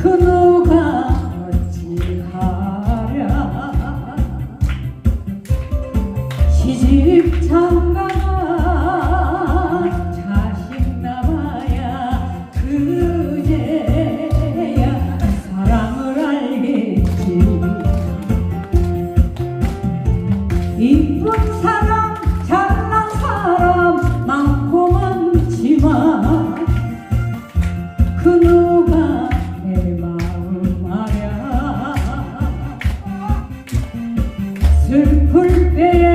그 누가 어찌하랴? 시집 장가가 자식 남아야 그제야 사랑을 알겠지. 이쁜 사람 슬플 때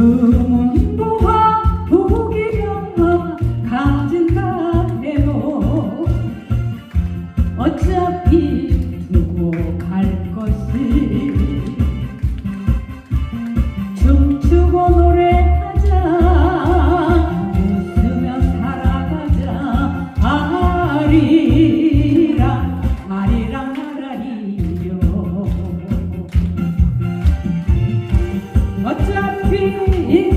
금은보화 보기명화 가진다 해도 어차피 두고 갈 것이 춤추고 노래하자 웃으며 살아가자. 아리랑 아리랑 아라리요 feel